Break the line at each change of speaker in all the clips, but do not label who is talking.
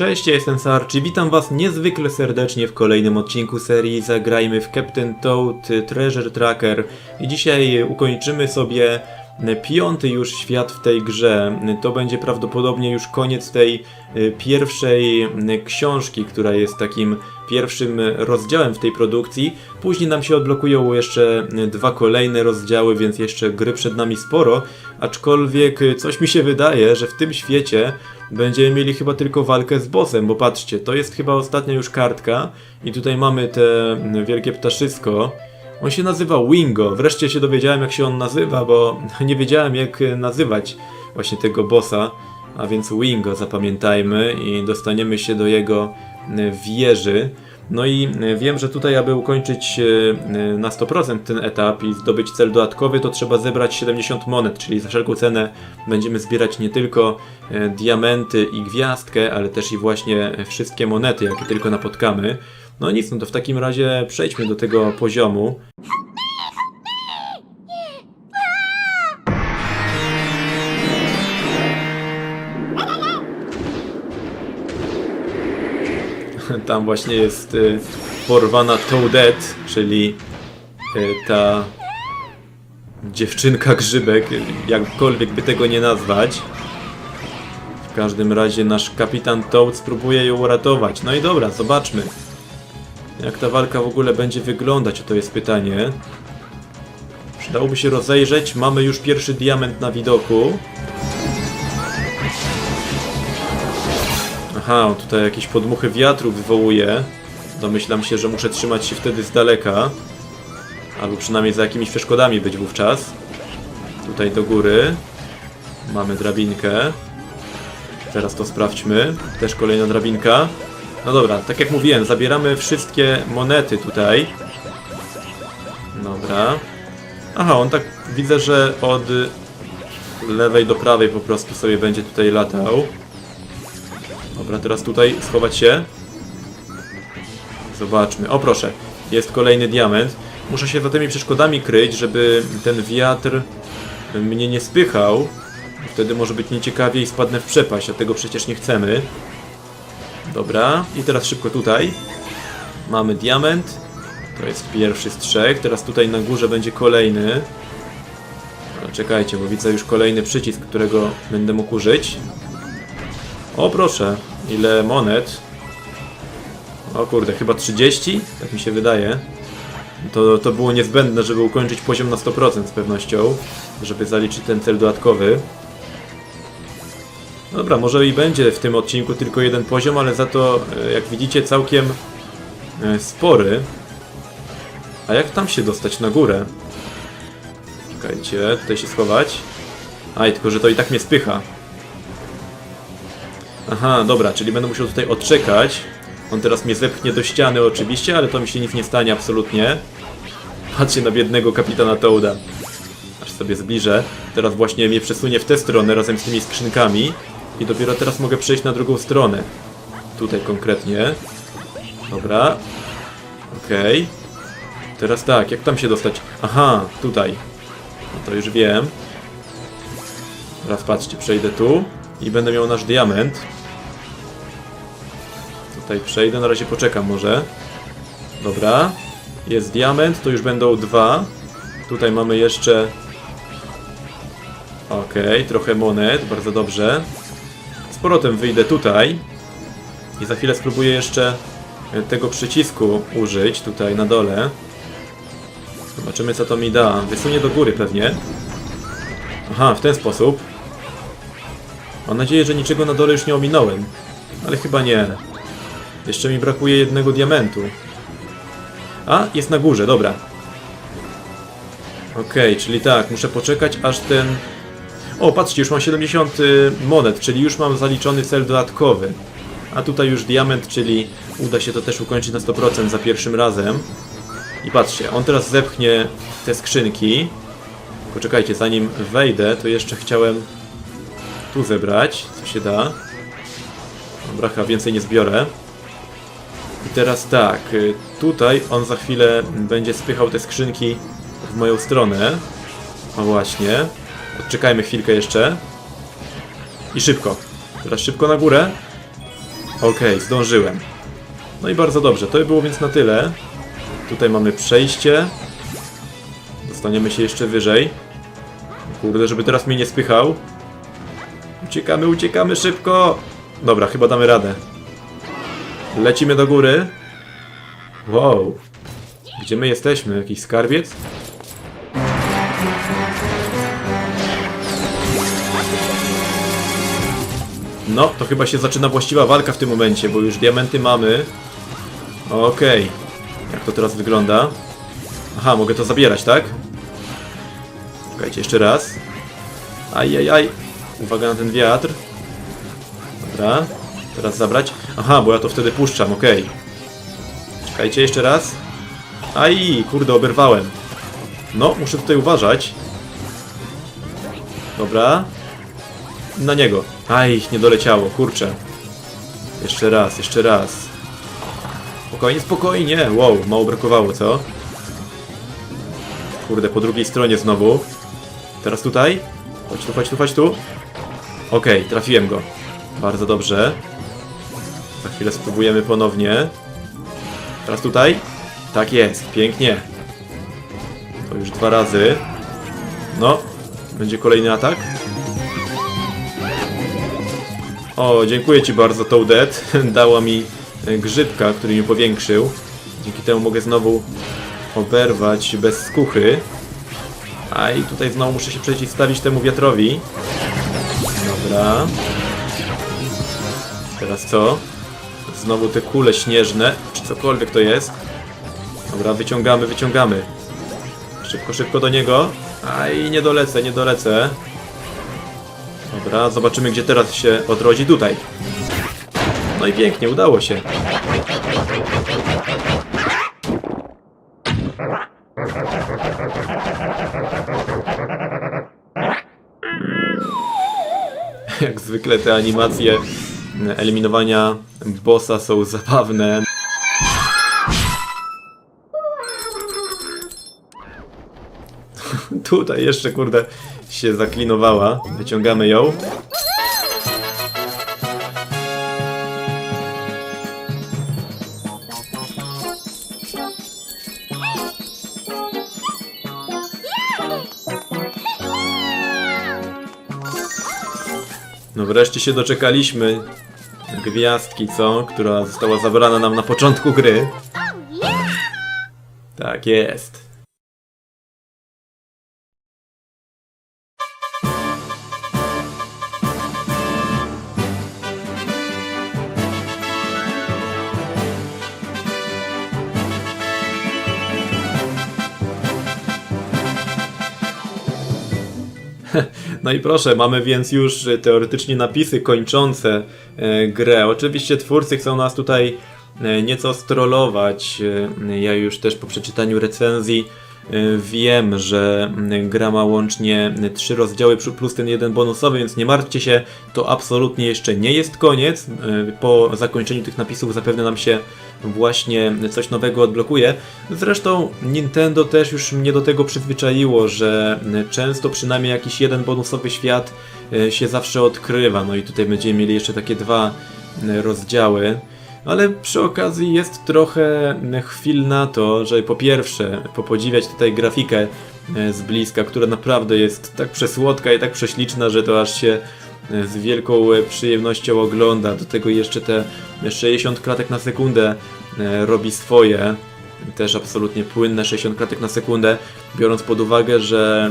Cześć, ja jestem Sarch witam was niezwykle serdecznie w kolejnym odcinku serii Zagrajmy w Captain Toad Treasure Tracker i dzisiaj ukończymy sobie piąty już świat w tej grze. To będzie prawdopodobnie już koniec tej y, pierwszej y, książki, która jest takim pierwszym rozdziałem w tej produkcji. Później nam się odblokują jeszcze y, dwa kolejne rozdziały, więc jeszcze gry przed nami sporo. Aczkolwiek y, coś mi się wydaje, że w tym świecie będziemy mieli chyba tylko walkę z bossem, bo patrzcie, to jest chyba ostatnia już kartka i tutaj mamy te mm, wielkie ptaszysko. On się nazywa Wingo. Wreszcie się dowiedziałem, jak się on nazywa, bo nie wiedziałem, jak e, nazywać właśnie tego bossa. A więc Wingo zapamiętajmy i dostaniemy się do jego e, wieży. No i e, wiem, że tutaj, aby ukończyć e, e, na 100% ten etap i zdobyć cel dodatkowy, to trzeba zebrać 70 monet, czyli za wszelką cenę będziemy zbierać nie tylko diamenty i gwiazdkę, ale też i właśnie wszystkie monety, jakie tylko napotkamy. No nic, no to w takim razie przejdźmy do tego poziomu. Tam właśnie jest y, porwana Toadette, czyli y, ta dziewczynka grzybek, jakkolwiek by tego nie nazwać. W każdym razie nasz kapitan Toad spróbuje ją uratować. No i dobra, zobaczmy. Jak ta walka w ogóle będzie wyglądać, to jest pytanie. Przydałoby się rozejrzeć. Mamy już pierwszy diament na widoku. Aha, tutaj jakieś podmuchy wiatru wywołuje. Domyślam się, że muszę trzymać się wtedy z daleka. Albo przynajmniej za jakimiś przeszkodami być wówczas. Tutaj do góry. Mamy drabinkę. Teraz to sprawdźmy. Też kolejna drabinka. No dobra, tak jak mówiłem, zabieramy wszystkie monety tutaj. Dobra. Aha, on tak widzę, że od lewej do prawej po prostu sobie będzie tutaj latał. Dobra, teraz tutaj schować się. Zobaczmy. O proszę, jest kolejny diament. Muszę się za tymi przeszkodami kryć, żeby ten wiatr mnie nie spychał. Wtedy może być nieciekawie i spadnę w przepaść, a tego przecież nie chcemy. Dobra, i teraz szybko tutaj. Mamy diament. To jest pierwszy z trzech. Teraz tutaj na górze będzie kolejny. Czekajcie, bo widzę już kolejny przycisk, którego będę mógł użyć. O proszę, ile monet. O kurde, chyba 30? Tak mi się wydaje. To, to było niezbędne, żeby ukończyć poziom na 100% z pewnością. Żeby zaliczyć ten cel dodatkowy. Dobra, może i będzie w tym odcinku tylko jeden poziom, ale za to, e, jak widzicie, całkiem e, spory. A jak tam się dostać na górę? Czekajcie, tutaj się schować. Aj, tylko że to i tak mnie spycha. Aha, dobra, czyli będę musiał tutaj odczekać. On teraz mnie zepchnie do ściany oczywiście, ale to mi się nic nie stanie absolutnie. Patrzcie na biednego kapitana Toada. Aż sobie zbliżę. Teraz właśnie mnie przesunie w tę stronę razem z tymi skrzynkami. I dopiero teraz mogę przejść na drugą stronę. Tutaj konkretnie. Dobra. Okej. Teraz tak, jak tam się dostać? Aha, tutaj. No to już wiem. Teraz patrzcie, przejdę tu. I będę miał nasz diament. Tutaj przejdę, na razie poczekam może. Dobra. Jest diament, to już będą dwa. Tutaj mamy jeszcze... Okej, trochę monet, bardzo dobrze. Z powrotem wyjdę tutaj. I za chwilę spróbuję jeszcze e, tego przycisku użyć, tutaj na dole. Zobaczymy co to mi da. Wysunie do góry pewnie. Aha, w ten sposób. Mam nadzieję, że niczego na dole już nie ominąłem. Ale chyba nie. Jeszcze mi brakuje jednego diamentu. A, jest na górze, dobra. Okej, czyli tak, muszę poczekać aż ten... O, patrzcie, już mam 70 y, monet, czyli już mam zaliczony cel dodatkowy. A tutaj już diament, czyli uda się to też ukończyć na 100% za pierwszym razem. I patrzcie, on teraz zepchnie te skrzynki. Poczekajcie, zanim wejdę, to jeszcze chciałem tu zebrać, co się da. Dobra, chyba więcej nie zbiorę. I teraz tak, y, tutaj on za chwilę będzie spychał te skrzynki w moją stronę. O właśnie. Odczekajmy chwilkę jeszcze. I szybko. Teraz szybko na górę. Okej, zdążyłem. No i bardzo dobrze, to by było więc na tyle. Tutaj mamy przejście. Dostaniemy się jeszcze wyżej. Kurde, żeby teraz mnie nie spychał. Uciekamy, uciekamy szybko! Dobra, chyba damy radę. Lecimy do góry. Wow. Gdzie my jesteśmy? Jakiś skarbiec? No, to chyba się zaczyna właściwa walka w tym momencie, bo już diamenty mamy. Okej. Jak to teraz wygląda? Aha, mogę to zabierać, tak? Czekajcie, jeszcze raz. Ajajaj. Uwaga na ten wiatr. Dobra. Teraz zabrać. Aha, bo ja to wtedy puszczam, okej. Czekajcie, jeszcze raz. Aj, kurde, oberwałem. No, muszę tutaj uważać. Dobra. Na niego. Aj, nie doleciało, kurczę. Jeszcze raz, jeszcze raz. Spokojnie, spokojnie. Wow, mało brakowało, co? Kurde, po drugiej stronie znowu. Teraz tutaj. Chodź tu, chodź tu, chodź tu. Okej, trafiłem go. Bardzo dobrze. Za chwilę spróbujemy ponownie. Teraz tutaj. Tak jest, pięknie. To już dwa razy. No, będzie kolejny atak. O, dziękuję Ci bardzo, Toadette. Dała mi e, grzybka, który mi powiększył. Dzięki temu mogę znowu oberwać bez skuchy. A i tutaj znowu muszę się przeciwstawić temu wiatrowi. Dobra. Teraz co? Znowu te kule śnieżne, czy cokolwiek to jest. Dobra, wyciągamy, wyciągamy. Szybko, szybko do niego. Aj, nie dolecę, nie dolecę. Dobra, zobaczymy gdzie teraz się odrodzi. Tutaj. No i pięknie, udało się. Jak zwykle te animacje eliminowania bossa są zabawne. Tutaj jeszcze, kurde, się zaklinowała. Wyciągamy ją. Wreszcie się doczekaliśmy gwiazdki, co? Która została zabrana nam na początku gry. Tak jest. No i proszę, mamy więc już e, teoretycznie napisy kończące e, grę. Oczywiście twórcy chcą nas tutaj e, nieco strollować. E, Ja już też po przeczytaniu recenzji wiem, że m, gra ma łącznie trzy rozdziały plus ten jeden bonusowy, więc nie martwcie się, to absolutnie jeszcze nie jest koniec. E, Po zakończeniu tych napisów zapewne nam się właśnie coś nowego odblokuje. Zresztą Nintendo też już mnie do tego przyzwyczaiło, że często przynajmniej jakiś jeden bonusowy świat e, się zawsze odkrywa. No i tutaj będziemy mieli jeszcze takie dwa rozdziały. Ale przy okazji jest trochę chwil na to, żeby po pierwsze popodziwiać tutaj grafikę e, z bliska, która naprawdę jest tak przesłodka i tak prześliczna, że to aż się e, z wielką e, przyjemnością ogląda. Do tego jeszcze te 60 klatek na sekundę robi swoje. Też absolutnie płynne 60 klatek na sekundę, biorąc pod uwagę, że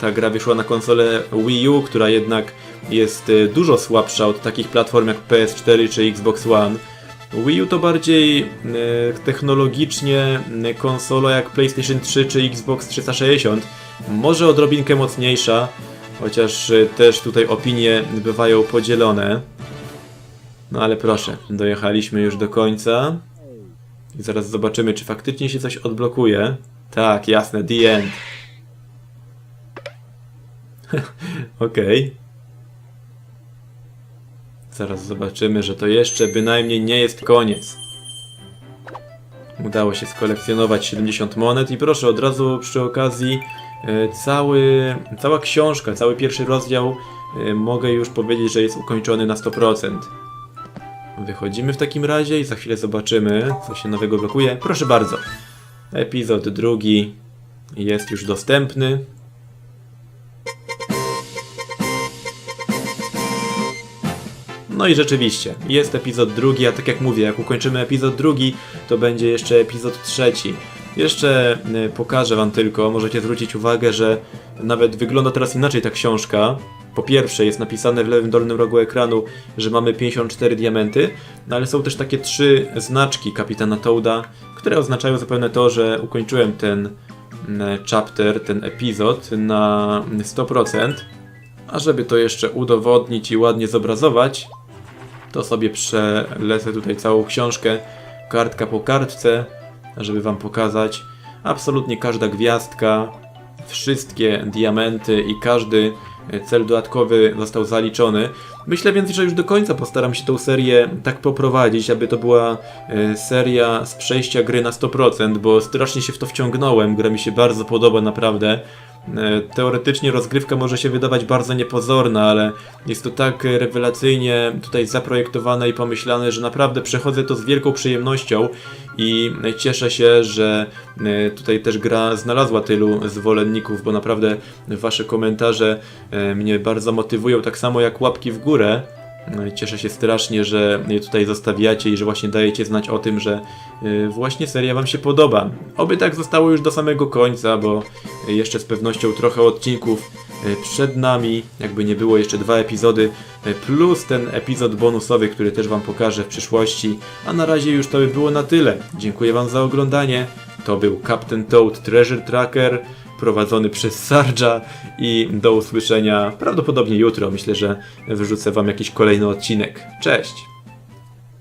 ta gra wyszła na konsolę Wii U, która jednak jest dużo słabsza od takich platform jak PS4 czy Xbox One. Wii U to bardziej e, technologicznie e, konsola jak PlayStation 3 czy Xbox 360. Może odrobinkę mocniejsza, chociaż e, też tutaj opinie bywają podzielone. No ale proszę, dojechaliśmy już do końca. I zaraz zobaczymy, czy faktycznie się coś odblokuje. Tak, jasne, the end. Okej. Zaraz zobaczymy, że to jeszcze bynajmniej nie jest koniec. Udało się skolekcjonować 70 monet i proszę od razu przy okazji e, cały, cała książka, cały pierwszy rozdział e, mogę już powiedzieć, że jest ukończony na 100%. Wychodzimy w takim razie i za chwilę zobaczymy, co się nowego blokuje. Proszę bardzo. Epizod drugi jest już dostępny. No i rzeczywiście, jest epizod drugi, a tak jak mówię, jak ukończymy epizod drugi, to będzie jeszcze epizod trzeci. Jeszcze y, pokażę wam tylko, możecie zwrócić uwagę, że nawet wygląda teraz inaczej ta książka. Po pierwsze jest napisane w lewym dolnym rogu ekranu, że mamy 54 diamenty, no ale są też takie trzy znaczki kapitana Toada, które oznaczają zapewne to, że ukończyłem ten mm, chapter, ten epizod na 100%. A żeby to jeszcze udowodnić i ładnie zobrazować, to sobie przelecę tutaj całą książkę kartka po kartce, żeby wam pokazać. Absolutnie każda gwiazdka, wszystkie diamenty i każdy cel dodatkowy został zaliczony. Myślę więc, że już do końca postaram się tą serię tak poprowadzić, aby to była e, seria z przejścia gry na 100%, bo strasznie się w to wciągnąłem. Gra mi się bardzo podoba, naprawdę. E, Teoretycznie rozgrywka może się wydawać bardzo niepozorna, ale jest to tak rewelacyjnie tutaj zaprojektowane i pomyślane, że naprawdę przechodzę to z wielką przyjemnością i cieszę się, że e, tutaj też gra znalazła tylu zwolenników, bo naprawdę wasze komentarze e, mnie bardzo motywują, tak samo jak łapki w górę. No Cieszę się strasznie, że je tutaj zostawiacie i że właśnie dajecie znać o tym, że y, właśnie seria Wam się podoba. Oby tak zostało już do samego końca, bo jeszcze z pewnością trochę odcinków y, przed nami. Jakby nie było jeszcze dwa epizody, y, plus ten epizod bonusowy, który też Wam pokażę w przyszłości. A na razie już to by było na tyle. Dziękuję Wam za oglądanie. To był Captain Toad Treasure Tracker prowadzony przez Sarja i do usłyszenia prawdopodobnie jutro. Myślę, że wyrzucę Wam jakiś kolejny odcinek. Cześć!